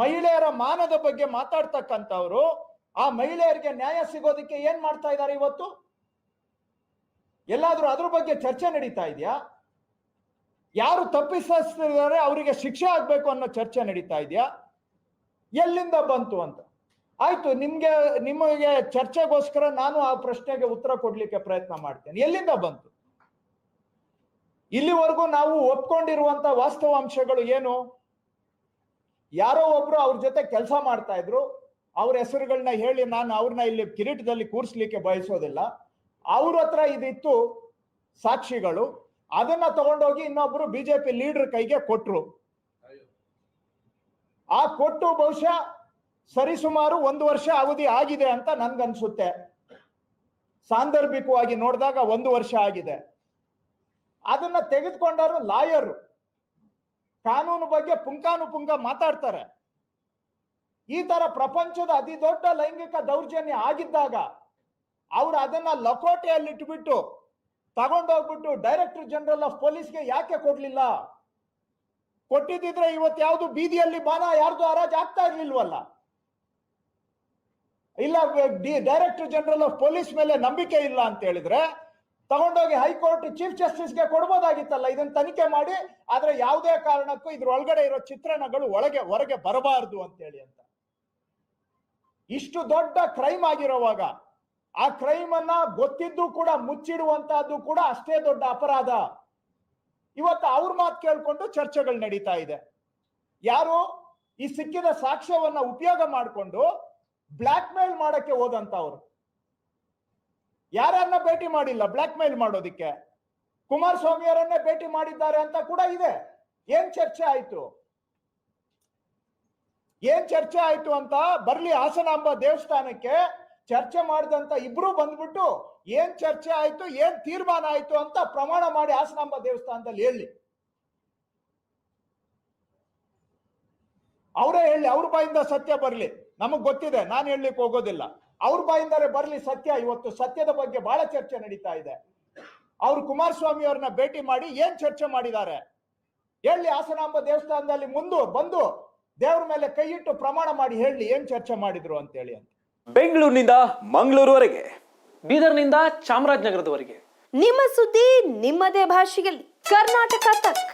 ಮಹಿಳೆಯರ ಮಾನದ ಬಗ್ಗೆ ಮಾತಾಡ್ತಕ್ಕಂಥವ್ರು, ಆ ಮಹಿಳೆಯರಿಗೆ ನ್ಯಾಯ ಸಿಗೋದಕ್ಕೆ ಏನ್ ಮಾಡ್ತಾ ಇದ್ದಾರೆ ಇವತ್ತು? ಎಲ್ಲಾದ್ರೂ ಅದ್ರ ಬಗ್ಗೆ ಚರ್ಚೆ ನಡೀತಾ ಇದೆಯಾ? ಯಾರು ತಪ್ಪಿಸಿದ್ದಾರೆ ಅವರಿಗೆ ಶಿಕ್ಷೆ ಆಗ್ಬೇಕು ಅನ್ನೋ ಚರ್ಚೆ ನಡೀತಾ ಇದೆಯಾ? ಎಲ್ಲಿಂದ ಬಂತು ಅಂತ? ಆಯ್ತು, ನಿಮ್ಗೆ, ನಿಮಗೆ ಚರ್ಚೆಗೋಸ್ಕರ ನಾನು ಆ ಪ್ರಶ್ನೆಗೆ ಉತ್ತರ ಕೊಡ್ಲಿಕ್ಕೆ ಪ್ರಯತ್ನ ಮಾಡ್ತೇನೆ. ಎಲ್ಲಿಂದ ಬಂತು? ಇಲ್ಲಿವರೆಗೂ ನಾವು ಒಪ್ಕೊಂಡಿರುವಂತ ವಾಸ್ತವಾಂಶಗಳು ಏನು? ಯಾರೋ ಒಬ್ರು ಅವ್ರ ಜೊತೆ ಕೆಲಸ ಮಾಡ್ತಾ ಇದ್ರು. ಅವ್ರ ಹೆಸರುಗಳನ್ನ ಹೇಳಿ ನಾನು ಅವ್ರನ್ನ ಇಲ್ಲಿ ಕಿರೀಟದಲ್ಲಿ ಕೂರಿಸ್ಲಿಕ್ಕೆ ಬಯಸೋದಿಲ್ಲ. ಅವ್ರ ಹತ್ರ ಇದಿತ್ತು ಸಾಕ್ಷಿಗಳು. ಅದನ್ನ ತಗೊಂಡೋಗಿ ಇನ್ನೊಬ್ರು ಬಿಜೆಪಿ ಲೀಡರ್ ಕೈಗೆ ಕೊಟ್ರು. ಆ ಕೊಟ್ಟು ಬಹುಶಃ ಸರಿಸುಮಾರು ಒಂದು ವರ್ಷ ಅವಧಿ ಆಗಿದೆ ಅಂತ ನನ್ಗನ್ಸುತ್ತೆ. ಸಾಂದರ್ಭಿಕವಾಗಿ ನೋಡಿದಾಗ ಒಂದು ವರ್ಷ ಆಗಿದೆ. ಅದನ್ನ ತೆಗೆದುಕೊಂಡವರು ಲಾಯರು. ಕಾನೂನು ಬಗ್ಗೆ ಪುಂಕಾನುಪುಂಕ ಮಾತಾಡ್ತಾರೆ. ಈ ತರ ಪ್ರಪಂಚದ ಅತಿ ದೊಡ್ಡ ಲೈಂಗಿಕ ದೌರ್ಜನ್ಯ ಆಗಿದ್ದಾಗ ಅವ್ರು ಅದನ್ನ ಲಕೋಟೆಯಲ್ಲಿ ಇಟ್ಬಿಟ್ಟು ತಗೊಂಡೋಗ್ಬಿಟ್ಟು ಡೈರೆಕ್ಟರ್ ಜನರಲ್ ಆಫ್ ಪೊಲೀಸ್ಗೆ ಯಾಕೆ ಕೊಡ್ಲಿಲ್ಲ? ಕೊಟ್ಟಿದ್ದಿದ್ರೆ ಇವತ್ತು ಯಾವ್ದು ಬೀದಿಯಲ್ಲಿ ಬಾನ ಯಾರ್ದು ಹರಾಜ್ ಆಗ್ತಾ ಇರ್ಲಿಲ್ವಲ್ಲ? ಇಲ್ಲ ಡೈರೆಕ್ಟರ್ ಜನರಲ್ ಆಫ್ ಪೊಲೀಸ್ ಮೇಲೆ ನಂಬಿಕೆ ಇಲ್ಲ ಅಂತ ಹೇಳಿದ್ರೆ ತಗೊಂಡೋಗಿ ಹೈಕೋರ್ಟ್ ಚೀಫ್ ಜಸ್ಟಿಸ್ಗೆ ಕೊಡ್ಬೋದಾಗಿತ್ತಲ್ಲ, ಇದನ್ನ ತನಿಖೆ ಮಾಡಿ, ಆದ್ರೆ ಯಾವುದೇ ಕಾರಣಕ್ಕೂ ಇದ್ರ ಒಳಗಡೆ ಇರೋ ಚಿತ್ರಣಗಳು ಒಳಗೆ, ಹೊರಗೆ ಬರಬಾರದು ಅಂತೇಳಿ ಅಂತ. ಇಷ್ಟು ದೊಡ್ಡ ಕ್ರೈಮ್ ಆಗಿರೋವಾಗ, ಆ ಕ್ರೈಮ್ ಅನ್ನ ಗೊತ್ತಿದ್ದು ಕೂಡ, ಮುಚ್ಚಿಡುವಂತಹದ್ದು ಕೂಡ ಅಷ್ಟೇ ದೊಡ್ಡ ಅಪರಾಧ. ಇವತ್ತು ಅವ್ರ ಮಾತು ಕೇಳ್ಕೊಂಡು ಚರ್ಚೆಗಳು ನಡೀತಾ ಇದೆ. ಯಾರು ಈ ಸಿಕ್ಕಿದ ಸಾಕ್ಷ್ಯವನ್ನ ಉಪಯೋಗ ಮಾಡಿಕೊಂಡು ಬ್ಲಾಕ್ ಮೇಲ್ ಮಾಡಕ್ಕೆ ಹೋದಂತವ್ರು. ಯಾರನ್ನ ಭೇಟಿ ಮಾಡಿಲ್ಲ? ಬ್ಲಾಕ್ ಮೇಲ್ ಮಾಡೋದಿಕ್ಕೆ. ಕುಮಾರಸ್ವಾಮಿ ಅವರನ್ನೇ ಭೇಟಿ ಮಾಡಿದ್ದಾರೆ ಅಂತ ಕೂಡ ಇದೆ. ಏನ್ ಚರ್ಚೆ ಆಯ್ತು? ಏನ್ ಚರ್ಚೆ ಆಯ್ತು ಅಂತ ಬರ್ಲಿ ಹಾಸನಾಂಬ ದೇವಸ್ಥಾನಕ್ಕೆ ಚರ್ಚೆ ಮಾಡಿದಂತ ಇಬ್ರು ಬಂದ್ಬಿಟ್ಟು ಏನ್ ಚರ್ಚೆ ಆಯ್ತು, ಏನ್ ತೀರ್ಮಾನ ಆಯ್ತು ಅಂತ ಪ್ರಮಾಣ ಮಾಡಿ ಹಾಸನಾಂಬ ದೇವಸ್ಥಾನದಲ್ಲಿ ಹೇಳಿ. ಅವರೇ ಹೇಳಿ, ಅವ್ರ ಬಾಯಿಂದ ಸತ್ಯ ಬರ್ಲಿ. ನಮಗ್ ಗೊತ್ತಿದೆ, ನಾನು ಹೇಳಲಿಕ್ಕೆ ಹೋಗೋದಿಲ್ಲ. ಅವ್ರ ಬಾಯಿಂದಾರೆ ಬರ್ಲಿ ಸತ್ಯ ಇವತ್ತು ಸತ್ಯದ ಬಗ್ಗೆ ಬಹಳ ಚರ್ಚೆ ನಡೀತಾ ಇದೆ. ಅವ್ರು ಕುಮಾರಸ್ವಾಮಿ ಅವ್ರನ್ನ ಭೇಟಿ ಮಾಡಿ ಏನ್ ಚರ್ಚೆ ಮಾಡಿದ್ದಾರೆ? ಹೇಳಿ ಹಾಸನಾಂಬ ದೇವಸ್ಥಾನದಲ್ಲಿ ಮುಂದು ಬಂದು ದೇವ್ರ ಮೇಲೆ ಕೈ ಇಟ್ಟು ಪ್ರಮಾಣ ಮಾಡಿ ಹೇಳಿ ಏನ್ ಚರ್ಚೆ ಮಾಡಿದ್ರು ಅಂತೇಳಿ ಅಂತ. ಬೆಂಗಳೂರಿನಿಂದ ಮಂಗಳೂರುವರೆಗೆ ಬೀದರ್ನಿಂದ ಚಾಮರಾಜನಗರದವರೆಗೆ. ನಿಮ್ಮ ಸುದ್ದಿ ನಿಮ್ಮದೇ ಭಾಷೆಯಲ್ಲಿ. ಕರ್ನಾಟಕ ತಕ್.